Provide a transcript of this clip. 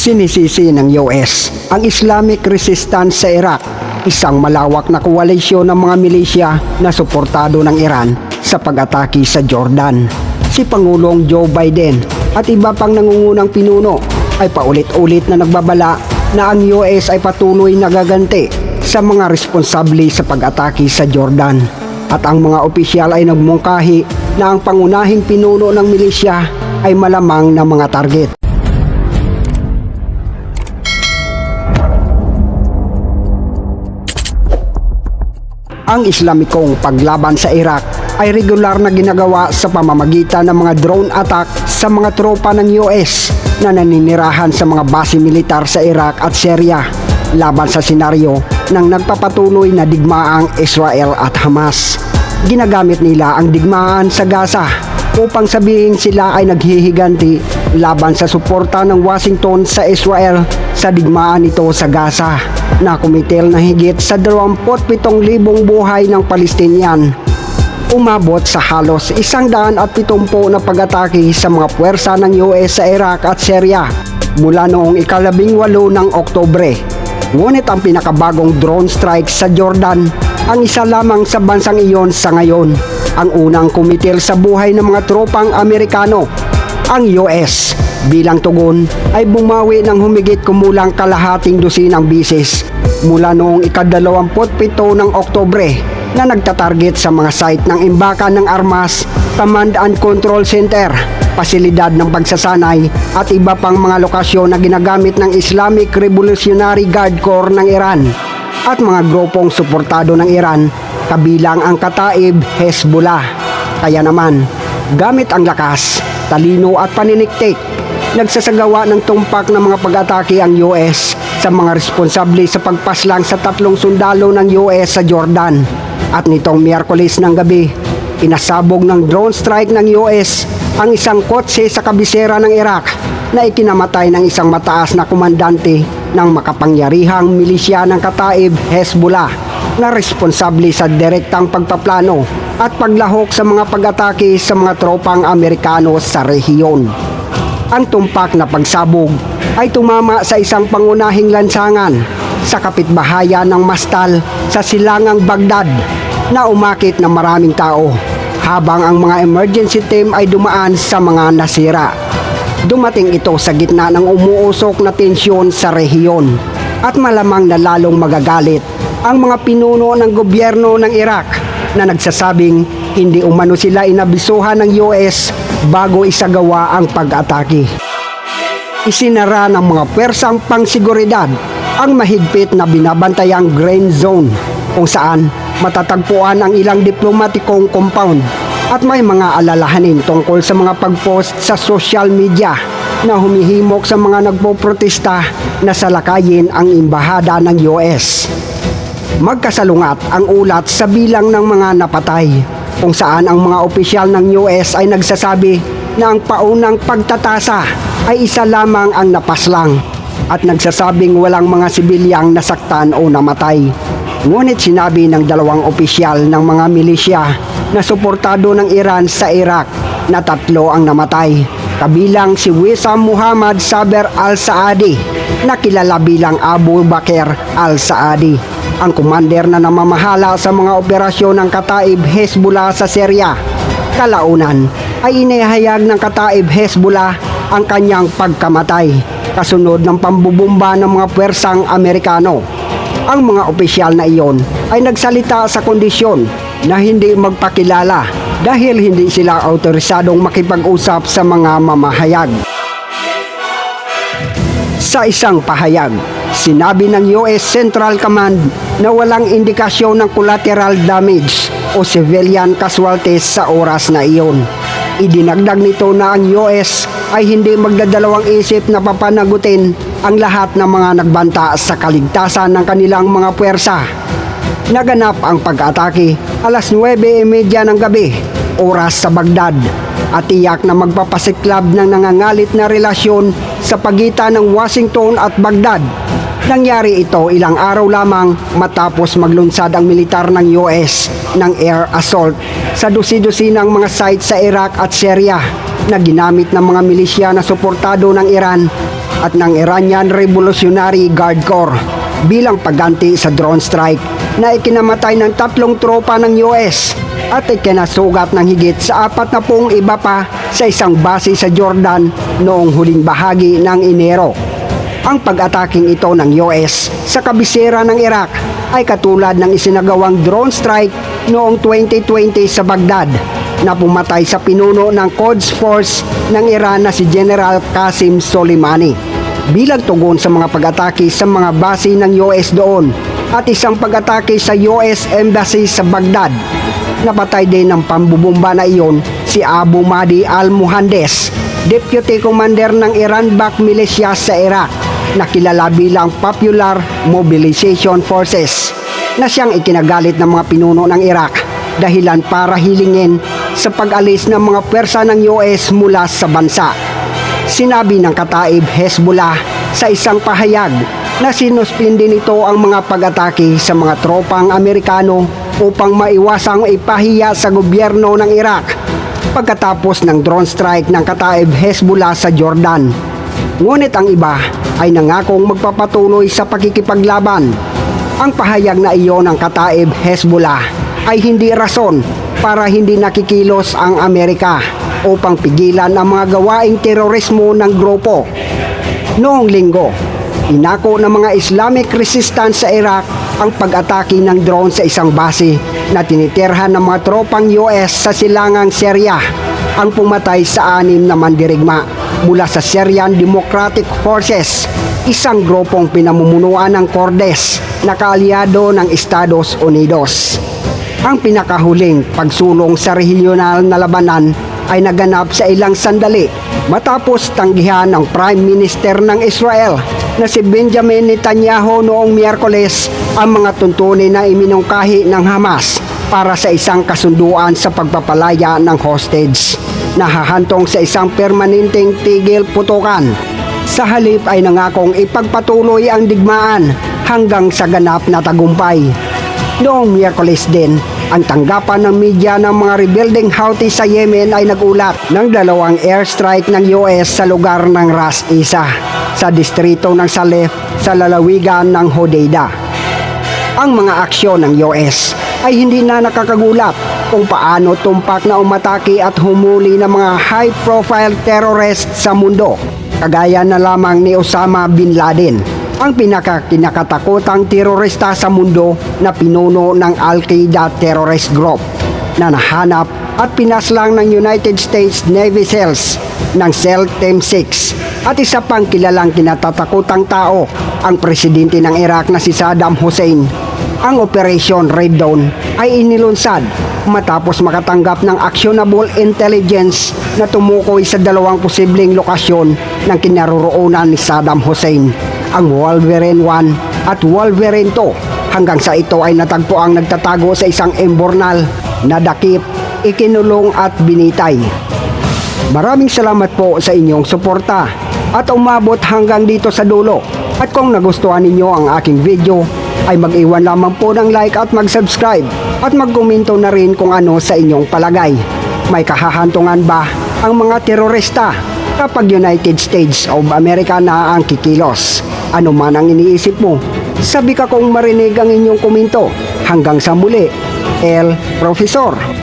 Sinisisi ng US ang Islamic Resistance sa Iraq, isang malawak na koalisyon ng mga milisya na suportado ng Iran sa pag-atake sa Jordan. Si Pangulong Joe Biden at iba pang nangungunang pinuno ay paulit-ulit na nagbabala na ang US ay patuloy nagaganti sa mga responsable sa pag-atake sa Jordan. At ang mga opisyal ay nagmungkahi na ang pangunahing pinuno ng milisya ay malamang na mga target. Ang Islamikong paglaban sa Iraq ay regular na ginagawa sa pamamagitan ng mga drone attack sa mga tropa ng US na naninirahan sa mga base militar sa Iraq at Syria laban sa senaryo ng nagpapatuloy na digmaang Israel at Hamas. Ginagamit nila ang digmaan sa Gaza upang sabihin sila ay naghihiganti laban sa suporta ng Washington sa Israel sa digmaan nito sa Gaza na kumitil na higit sa 27,000 buhay ng Palestinian. Umabot sa halos isang daan at pitumpo na pag-atake sa mga puwersa ng US sa Iraq at Syria mula noong ikalabing walo ng Oktobre. Ngunit ang pinakabagong drone strike sa Jordan ang isa lamang sa bansang iyon sa ngayon. Ang unang kumitil sa buhay ng mga tropang Amerikano, ang US bilang tugon ay bumawi ng humigit kumulang kalahating dosinang bisis mula noong ikadalawamputpito ng Oktobre na nagtatarget sa mga site ng imbakan ng armas, command and control center, pasilidad ng pagsasanay at iba pang mga lokasyon na ginagamit ng Islamic Revolutionary Guard Corps ng Iran at mga grupong suportado ng Iran kabilang ang Kataib Hezbollah. Kaya naman, gamit ang lakas, talino at paniniktik, nagsasagawa ng tumpak ng mga pag-atake ang US sa mga responsable sa pagpaslang sa tatlong sundalo ng US sa Jordan. At nitong Miyerkules ng gabi, pinasabog ng drone strike ng US ang isang kotse sa kabisera ng Iraq na ikinamatay ng isang mataas na komandante ng makapangyarihang milisya ng Kataib Hezbollah na responsable sa direktang pagpaplano at paglahok sa mga pag-atake sa mga tropang Amerikano sa rehiyon. Ang tumpak na pagsabog ay tumama sa isang pangunahing lansangan sa kapitbahayan ng Mastal sa silangang Baghdad na umakit ng maraming tao habang ang mga emergency team ay dumaan sa mga nasira. Dumating ito sa gitna ng umuusok na tensyon sa rehiyon at malamang na lalong magagalit ang mga pinuno ng gobyerno ng Iraq na nagsasabing hindi umano sila inabisuhan ng US bago isagawa ang pag-atake. Isinara ng mga pwersang pangsiguridad ang mahigpit na binabantayang grain zone kung saan matatagpuan ang ilang diplomatikong compound at may mga alalahanin tungkol sa mga pag-post sa social media na humihimok sa mga nagpoprotesta na salakayin ang imbahada ng US. Magkasalungat ang ulat sa bilang ng mga napatay kung saan ang mga opisyal ng US ay nagsasabi na ang paunang pagtatasa ay isa lamang ang napaslang at nagsasabing walang mga sibilyang nasaktan o namatay. Ngunit sinabi ng dalawang opisyal ng mga milisya na suportado ng Iran sa Iraq na tatlo ang namatay, kabilang si Wissam Muhammad Saber al-Saadi na kilala bilang Abu Bakr al-Saadi, ang kumander na namamahala sa mga operasyon ng Kataib Hezbollah sa Syria. Kalaunan ay inihayag ng Kataib Hezbollah ang kanyang pagkamatay kasunod ng pambubumba ng mga pwersang Amerikano. Ang mga opisyal na iyon ay nagsalita sa kondisyon na hindi magpakilala dahil hindi sila autorisadong makipag-usap sa mga mamahayag. Sa isang pahayag, sinabi ng US Central Command na walang indikasyon ng collateral damage o civilian casualties sa oras na iyon. Idinagdag nito na ang US ay hindi magdadalawang isip na papanagutin ang lahat ng mga nagbanta sa kaligtasan ng kanilang mga puwersa. Naganap ang pag-atake alas 9.30 ng gabi, oras sa Baghdad, at tiyak na magpapasiklab ng nangangalit na relasyon sa pagitan ng Washington at Baghdad. Nangyari ito ilang araw lamang matapos maglunsad ang militar ng US ng air assault sa dusi-dusinang mga site sa Iraq at Syria na ginamit ng mga milisya na suportado ng Iran at ng Iranian Revolutionary Guard Corps bilang pagganti sa drone strike na ikinamatay ng tatlong tropa ng US at ikinasugat ng higit sa apat na pong iba pa sa isang base sa Jordan noong huling bahagi ng Enero. Ang pag-ataking ito ng US sa kabisera ng Iraq ay katulad ng isinagawang drone strike noong 2020 sa Baghdad na pumatay sa pinuno ng Quds Force ng Iran na si General Qasim Soleimani. Bilang tugon sa mga pag-atake sa mga base ng US doon at isang pag-atake sa US Embassy sa Baghdad. Napatay din ng pambubumba na iyon si Abu Mahdi al-Muhandes, Deputy Commander ng Iran-backed militia sa Iraq na kilala bilang Popular Mobilization Forces na siyang ikinagalit ng mga pinuno ng Iraq dahilan para hilingin sa pag-alis ng mga pwersa ng US mula sa bansa. Sinabi ng kataib Hezbollah sa isang pahayag na sinuspindi nito ang mga pag-atake sa mga tropang Amerikano upang maiwasang ipahiya sa gobyerno ng Iraq pagkatapos ng drone strike ng kataib Hezbollah sa Jordan. Ngunit ang iba ay nangakong magpapatuloy sa pakikipaglaban. Ang pahayag na iyon ng kataib Hezbollah ay hindi rason para hindi nakikilos ang Amerika upang pigilan ang mga gawaing terorismo ng grupo. Noong linggo, inako ng mga Islamic resistance sa Iraq ang pag-atake ng drone sa isang base na tinitirhan ng mga tropang US sa silangang Syria ang pumatay sa anim na mandirigma mula sa Syrian Democratic Forces, isang grupong pinamumunuan ng Cordes na kaalyado ng Estados Unidos. Ang pinakahuling pagsulong sa regional na labanan ay naganap sa ilang sandali matapos tanggihan ng Prime Minister ng Israel na si Benjamin Netanyahu noong Miyerkules ang mga tuntunin na iminungkahi ng Hamas para sa isang kasunduan sa pagpapalaya ng hostage na hahantong sa isang permanenteng tigil putukan. Sa halip ay nangakong ipagpatuloy ang digmaan hanggang sa ganap na tagumpay. Noong Miyerkules din, ang tanggapan ng media ng mga rebuilding Houthi sa Yemen ay nagulat ng dalawang airstrike ng US sa lugar ng Ras Isa sa distrito ng Salef sa lalawigan ng Hodeida. Ang mga aksyon ng US ay hindi na nakakagulat kung paano tumpak na umatake at humuli ng mga high-profile terrorists sa mundo, kagaya na lamang ni Osama Bin Laden, ang pinakakinakatakutang terorista sa mundo na pinuno ng Al-Qaeda terrorist group na nahanap at pinaslang ng United States Navy SEALs ng SEAL Team 6 at isa pang kilalang kinatatakutang tao ang presidente ng Iraq na si Saddam Hussein. Ang Operation Red Dawn ay inilunsad matapos makatanggap ng actionable intelligence na tumukoy sa dalawang posibleng lokasyon ng kinaroroonan ni Saddam Hussein, ang Wolverine 1 at Wolverine 2 hanggang sa ito ay natagpo ang nagtatago sa isang embornal na dakip, ikinulong at binitay. Maraming salamat po sa inyong suporta at umabot hanggang dito sa dulo. At kung nagustuhan ninyo ang aking video, ay mag-iwan lamang po ng like at mag-subscribe at magkomento na rin kung ano sa inyong palagay. May kahahantungan ba ang mga terorista kapag United States of America na ang kikilos? Ano man ang iniisip mo? Sabi ka kung marinig ang inyong komento. Hanggang sa muli, El Profesor.